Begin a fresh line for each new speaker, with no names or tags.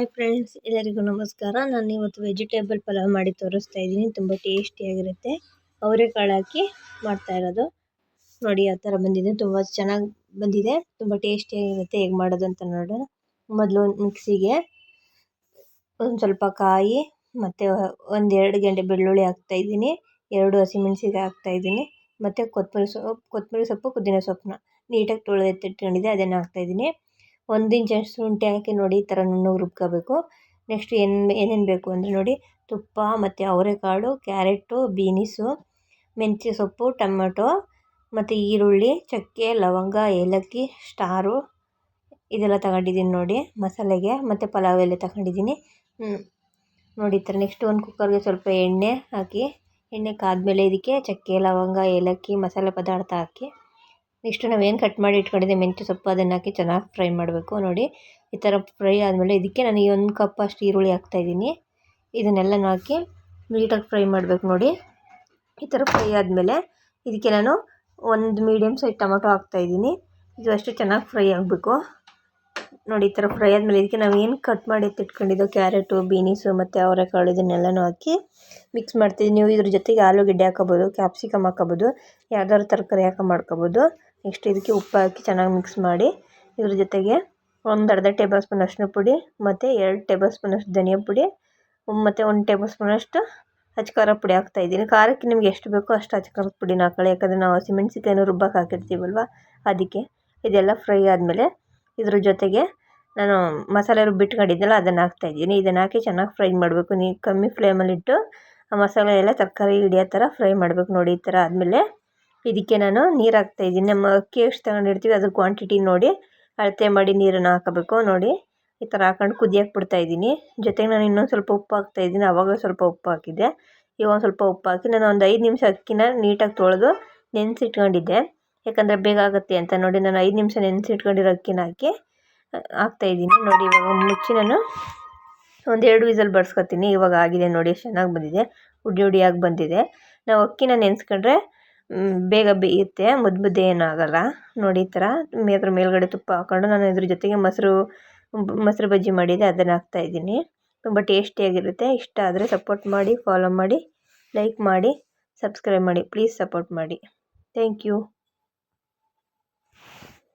Hi friends, ಎಲ್ಲರಿಗೂ ನಮಸ್ಕಾರ. ನಾನು ಇವತ್ತು ವೆಜಿಟೇಬಲ್ ಪಲಾವ್ ಮಾಡಿ ತೋರಿಸ್ತಾ ಇದ್ದೀನಿ. ತುಂಬ ಟೇಸ್ಟಿಯಾಗಿರುತ್ತೆ ಅವರೆಕಾಳು ಹಾಕಿ ಮಾಡ್ತಾ ಇರೋದು. ನೋಡಿ, ಆ ಥರ ಬಂದಿದೆ. ತುಂಬ ಚೆನ್ನಾಗಿ ಬಂದಿದೆ. ತುಂಬ ಟೇಸ್ಟಿಯಾಗಿರುತ್ತೆ ಹೇಗೆ ಮಾಡೋದು ಅಂತ ನೋಡೋಣ. ಮೊದಲು ಮಿಕ್ಸಿಗೆ ಒಂದು ಸ್ವಲ್ಪ ಕಾಯಿ ಮತ್ತು ಒಂದೆರಡು ಎರಡು ಗಂಟೆ ಬೆಳ್ಳುಳ್ಳಿ ಹಾಕ್ತಾಯಿದ್ದೀನಿ ಎರಡು ಹಸಿಮೆಣ್ಸಿನ ಹಾಕ್ತಾ ಇದ್ದೀನಿ. ಮತ್ತು ಕೊತ್ತಂಬರಿ ಸೊಪ್ಪು ಕೊತ್ತಂಬರಿ ಸೊಪ್ಪು, ಪುದೀನ ಸೊಪ್ಪನ್ನ ನೀಟಾಗಿ ತೊಳೆದು ಎತ್ತಿಟ್ಕೊಂಡಿದ್ದೆ ಅದನ್ನು ಹಾಕ್ತಾಯಿದ್ದೀನಿ ಒಂದು ಇಂಚಷ್ಟು ಶುಂಠಿ ಹಾಕಿ ನೋಡಿ ಈ ಥರ ನುಣ್ಣಗೆ ರುಬ್ಕೋಬೇಕು. ನೆಕ್ಸ್ಟ್ ಏನು, ಏನೇನು ಬೇಕು ಅಂದರೆ ನೋಡಿ ತುಪ್ಪ ಮತ್ತು ಅವರೆಕಾಳು, ಕ್ಯಾರೆಟು, ಬೀನಿಸು, ಮೆಂತ್ಯ ಸೊಪ್ಪು, ಟೊಮೆಟೊ ಮತ್ತು ಈರುಳ್ಳಿ, ಚಕ್ಕೆ, ಲವಂಗ, ಏಲಕ್ಕಿ, ಸ್ಟಾರು ಇದೆಲ್ಲ ತಗೊಂಡಿದ್ದೀನಿ ನೋಡಿ ಮಸಾಲೆಗೆ ಮತ್ತು ಪಲಾವ್ ಎಲೆ ತಗೊಂಡಿದ್ದೀನಿ. ನೋಡಿ ಈ ಥರ ನೆಕ್ಸ್ಟ್ ಒಂದು ಕುಕ್ಕರ್ಗೆ ಸ್ವಲ್ಪ ಎಣ್ಣೆ ಹಾಕಿ, ಎಣ್ಣೆ ಕಾದ ಮೇಲೆ ಇದಕ್ಕೆ ಚಕ್ಕೆ, ಲವಂಗ, ಏಲಕ್ಕಿ, ಮಸಾಲೆ ಪದಾರ್ಥ ಹಾಕಿ. ನೆಕ್ಸ್ಟ್ ನಾವೇನು ಕಟ್ ಮಾಡಿ ಇಟ್ಕೊಂಡಿದ್ದೆ, ಮೆಂತ್ಯ ಸೊಪ್ಪು ಅದನ್ನು ಹಾಕಿ ಚೆನ್ನಾಗಿ ಫ್ರೈ ಮಾಡಬೇಕು. ನೋಡಿ, ಈ ಥರ ಫ್ರೈ ಆದಮೇಲೆ ಇದಕ್ಕೆ ನಾನು ಒಂದು ಕಪ್ ಅಷ್ಟು ಈರುಳ್ಳಿ ಹಾಕ್ತಾಯಿದ್ದೀನಿ ಇದನ್ನೆಲ್ಲ ಹಾಕಿ ನೀಟಾಗಿ ಫ್ರೈ ಮಾಡಬೇಕು ನೋಡಿ. ಈ ಥರ ಫ್ರೈ ಆದಮೇಲೆ ಇದಕ್ಕೆ ನಾನು ಒಂದು ಮೀಡಿಯಮ್ ಸೈಜ್ ಟೊಮೊಟೊ ಹಾಕ್ತಾಯಿದ್ದೀನಿ ಇದು ಅಷ್ಟು ಚೆನ್ನಾಗಿ ಫ್ರೈ ಆಗಬೇಕು. ನೋಡಿ, ಈ ಥರ ಫ್ರೈ ಆದಮೇಲೆ ಇದಕ್ಕೆ ನಾವು ಏನು ಕಟ್ ಮಾಡಿ ಎತ್ತಿಟ್ಕೊಂಡಿದ್ದೋ ಕ್ಯಾರೆಟು, ಬೀನಿಸು ಮತ್ತು ಅವರೆಕಾಳು ಇದನ್ನೆಲ್ಲನೂ ಹಾಕಿ ಮಿಕ್ಸ್ ಮಾಡ್ತಿದ್ದೀನಿ. ನೀವು ಇದ್ರ ಜೊತೆಗೆ ಆಲೂಗೆಡ್ಡೆ ಹಾಕೋಬೋದು ಕ್ಯಾಪ್ಸಿಕಮ್ ಹಾಕೋಬೋದು, ಯಾವ್ದಾದ್ರು ತರಕಾರಿ ಹಾಕೋ ಮಾಡ್ಕೋಬೋದು. ನೆಕ್ಸ್ಟ್ ಇದಕ್ಕೆ ಉಪ್ಪು ಹಾಕಿ ಚೆನ್ನಾಗಿ ಮಿಕ್ಸ್ ಮಾಡಿ. ಇದ್ರ ಜೊತೆಗೆ ಒಂದು ಅರ್ಧ ಟೇಬಲ್ ಸ್ಪೂನ್ ಅರಿಶಿನ ಪುಡಿ, ಮತ್ತು ಎರಡು ಟೇಬಲ್ ಸ್ಪೂನಷ್ಟು ಧನಿಯಾ ಪುಡಿ ಮತ್ತು ಒಂದು ಟೇಬಲ್ ಸ್ಪೂನಷ್ಟು ಅಚ್ಚ ಖಾರ ಪುಡಿ ಹಾಕ್ತಾಯಿದ್ದೀನಿ ಖಾರಕ್ಕೆ ನಿಮ್ಗೆ ಎಷ್ಟು ಬೇಕೋ ಅಷ್ಟು ಅಚ್ಚ ಖಾರದ ಪುಡಿನ ಹಾಕೊಳ್ಳಿ. ಯಾಕಂದರೆ ನಾವು ಹಸಿಮೆಣ್ಸಿನ್ಕಾಯಿನೂ ರುಬ್ಬಕ್ಕೆ ಹಾಕಿರ್ತೀವಲ್ವ, ಅದಕ್ಕೆ ಇದೆಲ್ಲ ಫ್ರೈ ಆದಮೇಲೆ ಇದ್ರ ಜೊತೆಗೆ ನಾನು ಮಸಾಲೆ ರುಬ್ಬಿಟ್ಕೊಂಡಿದ್ದೆನಲ್ಲ ಅದನ್ನು ಹಾಕ್ತಾಯಿದ್ದೀನಿ ಇದನ್ನು ಹಾಕಿ ಚೆನ್ನಾಗಿ ಫ್ರೈ ಮಾಡಬೇಕು. ನೀ, ಕಮ್ಮಿ ಫ್ಲೇಮಲ್ಲಿಟ್ಟು ಆ ಮಸಾಲೆ ಎಲ್ಲ ತರಕಾರಿ, ಹಿಡಿಯೋ ಥರ ಫ್ರೈ ಮಾಡಬೇಕು ನೋಡಿ ಈ ಥರ ಆದಮೇಲೆ ಇದಕ್ಕೆ ನಾನು ನೀರು ಹಾಕ್ತಾಯಿದ್ದೀನಿ ನಮ್ಮ ಅಕ್ಕಿ ಎಷ್ಟು ತಗೊಂಡಿರ್ತೀವಿ, ಅದ್ರ ಕ್ವಾಂಟಿಟಿ ನೋಡಿ ಅಳತೆ ಮಾಡಿ ನೀರನ್ನು ಹಾಕಬೇಕು. ನೋಡಿ, ಈ ಥರ ಹಾಕೊಂಡು ಕುದಿಯಕ್ಕೆ ಬಿಡ್ತಾಯಿದ್ದೀನಿ ಜೊತೆಗೆ ನಾನು ಇನ್ನೊಂದು ಸ್ವಲ್ಪ ಉಪ್ಪು ಹಾಕ್ತಾಯಿದ್ದೀನಿ ಆವಾಗ ಸ್ವಲ್ಪ ಉಪ್ಪು ಹಾಕಿದ್ದೆ. ಇವಾಗ ಒಂದು ಸ್ವಲ್ಪ ಉಪ್ಪು ಹಾಕಿ ನಾನು ಒಂದು ಐದು ನಿಮಿಷ ಅಕ್ಕಿನ ನೀಟಾಗಿ ತೊಳೆದು ನೆನೆಸಿಟ್ಕೊಂಡಿದ್ದೆ. ಯಾಕಂದರೆ ಬೇಗ ಆಗುತ್ತೆ ಅಂತ. ನೋಡಿ, ನಾನು ಐದು ನಿಮಿಷ ನೆನೆಸಿಟ್ಕೊಂಡಿರೋ ಅಕ್ಕಿನ ಹಾಕಿ ಹಾಕ್ತಾಯಿದ್ದೀನಿ ನೋಡಿ, ಇವಾಗ ಮುಚ್ಚಿ ನಾನು ಒಂದೆರಡು ವಿಸಲ್ ಬಡ್ಸ್ಕೊತೀನಿ. ಇವಾಗ ಆಗಿದೆ ನೋಡಿ, ಚೆನ್ನಾಗಿ ಬಂದಿದೆ. ಉಡಿ ಉಡಿಯಾಗಿ ಬಂದಿದೆ. ನಾವು ಅಕ್ಕಿನ ನೆನೆಸ್ಕೊಂಡ್ರೆ ಬೇಗ ಬೇಯುತ್ತೆ ಮುದ್ದೆ ಮುದ್ದೆ ಏನೂ ಆಗೋಲ್ಲ ನೋಡಿ, ಈ ಥರ ಅದ್ರ ಮೇಲ್ಗಡೆ ತುಪ್ಪ ಹಾಕ್ಕೊಂಡು ನಾನು ಇದ್ರ ಜೊತೆಗೆ ಮೊಸರು ಮೊಸರು ಬಜ್ಜಿ ಮಾಡಿದ್ದೆ ಅದನ್ನು ಹಾಕ್ತಾಯಿದ್ದೀನಿ ತುಂಬ ಟೇಸ್ಟಿಯಾಗಿರುತ್ತೆ ಇಷ್ಟ ಆದರೆ ಸಪೋರ್ಟ್ ಮಾಡಿ ಫಾಲೋ ಮಾಡಿ ಲೈಕ್ ಮಾಡಿ ಸಬ್ಸ್ಕ್ರೈಬ್ ಮಾಡಿ. ಪ್ಲೀಸ್ ಸಪೋರ್ಟ್ ಮಾಡಿ. Thank you